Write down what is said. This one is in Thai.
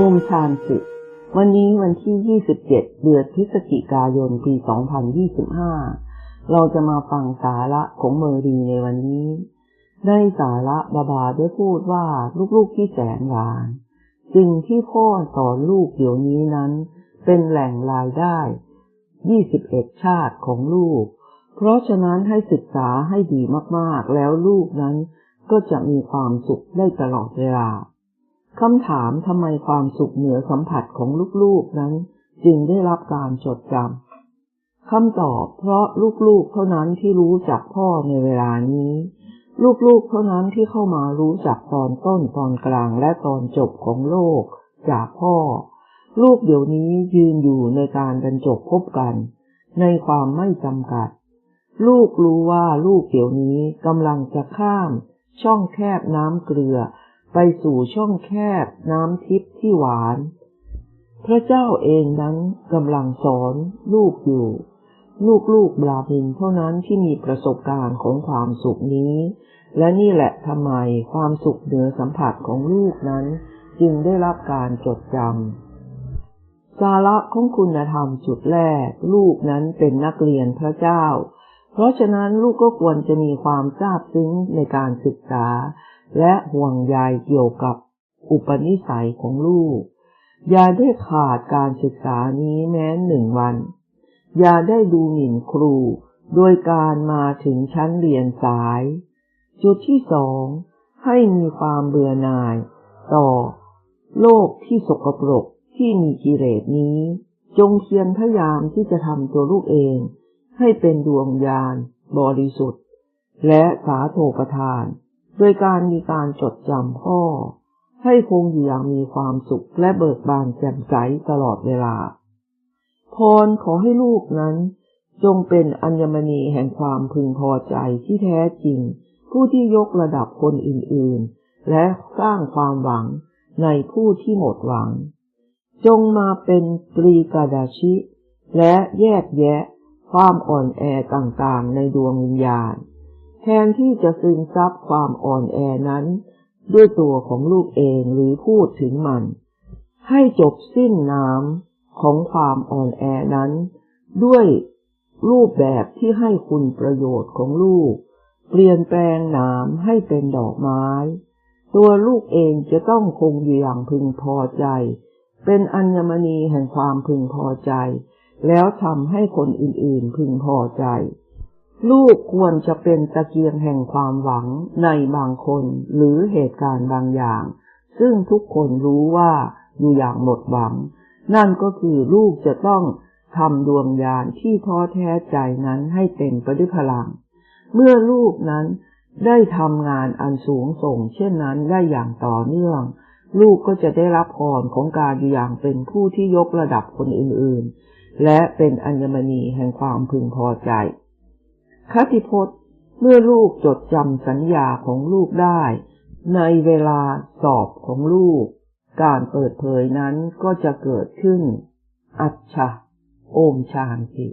โอมชานสิวันนี้วันที่ 27 เดือนพฤศจิกายน ปี 2025 เราจะมาฟังสาระของเมอรีในวันนี้ ได้สาระบาบาได้พูดว่าลูกๆที่แสนหวานสิ่งที่พ่อสอนลูกเดี๋ยวนี้นั้น เป็นแหล่งรายได้ 21 ชาติของลูก เพราะฉะนั้นให้ศึกษาให้ดีมากๆ แล้วลูกนั้นก็จะมีความสุขได้ตลอดเวลา คำถามทำไมความสุขเหนือสัมผัสของลูกๆนั้น จึงได้รับการจดจำคำตอบเพราะลูกๆเท่านั้นที่รู้จักพ่อในเวลานี้ ลูกๆเท่านั้นที่เข้ามารู้จักตอนต้นตอนกลางและตอนจบของโลก จากพ่อ ลูกเดี๋ยวนี้ยืนอยู่ในการบรรจบพบกัน ในความไม่จำกัด ลูกรู้ว่าลูกเดี๋ยวนี้กำลังจะข้าม ช่องแคบน้ำเกลือ ไปสู่ช่องแคบน้ำทิพย์ที่หวาน พระเจ้าเองนั้นกำลังสอนลูกอยู่ ลูกๆบราบินเท่านั้นที่มีประสบการณ์ของความสุขนี้ และนี่แหละทำไมความสุขเหนือสัมผัสของลูกนั้น จึงได้รับการจดจำสาระของคุณธรรมจุดแรก ลูกนั้นเป็นนักเรียนพระเจ้า เพราะฉะนั้นลูกก็ควรจะมีความทราบซึ้งในการศึกษา และห่วงใยเกี่ยวกับอุปนิสัยของลูก อย่าได้ขาดการศึกษานี้แม้หนึ่งวัน อย่าได้ดูหมิ่นครู โดยการมาถึงชั้นเรียนสาย จุดที่สอง ให้มีความเบื่อหน่าย ต่อ โลกที่สกปรกที่มีกิเลสนี้ จงเพียรพยายามที่จะทำตัวลูกเอง ให้เป็นดวงญาณบริสุทธิ์ และสาโทประทาน โดยการมีการจดจำพ่อ ให้คงอยู่อย่างมีความสุขและเบิกบานแจ่มใสตลอดเวลา พรขอให้ลูกนั้น จงเป็นอัญมณีแห่งความพึงพอใจที่แท้จริง ผู้ที่ยกระดับคนอื่นๆ และสร้างความหวังในผู้ที่หมดหวัง จงมาเป็นตรีกาดาชิ และแยกแยะความอ่อนแอต่างๆในดวงวิญญาณ แทนที่จะซึมซับความอ่อนแอนั้น ด้วยตัวของลูกเองหรือพูดถึงมัน ให้จบสิ้นน้ำของความอ่อนแอนั้น ด้วยรูปแบบที่ให้คุณประโยชน์ของลูก เปลี่ยนแปลงน้ำให้เป็นดอกไม้ ตัวลูกเองจะต้องคงอยู่อย่างพึงพอใจ เป็นอัญมณีแห่งความพึงพอใจ แล้วทำให้คนอื่นๆพึงพอใจ ลูกควรจะเป็นตะเกียงแห่งความหวังในบางคนหรือเหตุการณ์บางอย่าง ซึ่งทุกคนรู้ว่าอยู่อย่างหมดหวัง นั่นก็คือลูกจะต้องทำดวงญาณที่ท้อแท้ใจนั้นให้เต็มไปด้วยพลัง เมื่อลูกนั้นได้ทำงานอันสูงส่ง เช่นนั้นได้อย่างต่อเนื่อง ลูกก็จะได้รับพรของการอยู่อย่างเป็นผู้ที่ยกระดับคนอื่นๆ และเป็นอัญมณีแห่งความพึงพอใจ คติพจน์เมื่อลูกจดจำสัญญาของลูกได้ ในเวลาสอบของลูก การเปิดเผยนั้นก็จะเกิดขึ้น อัจฉะโอมชานติ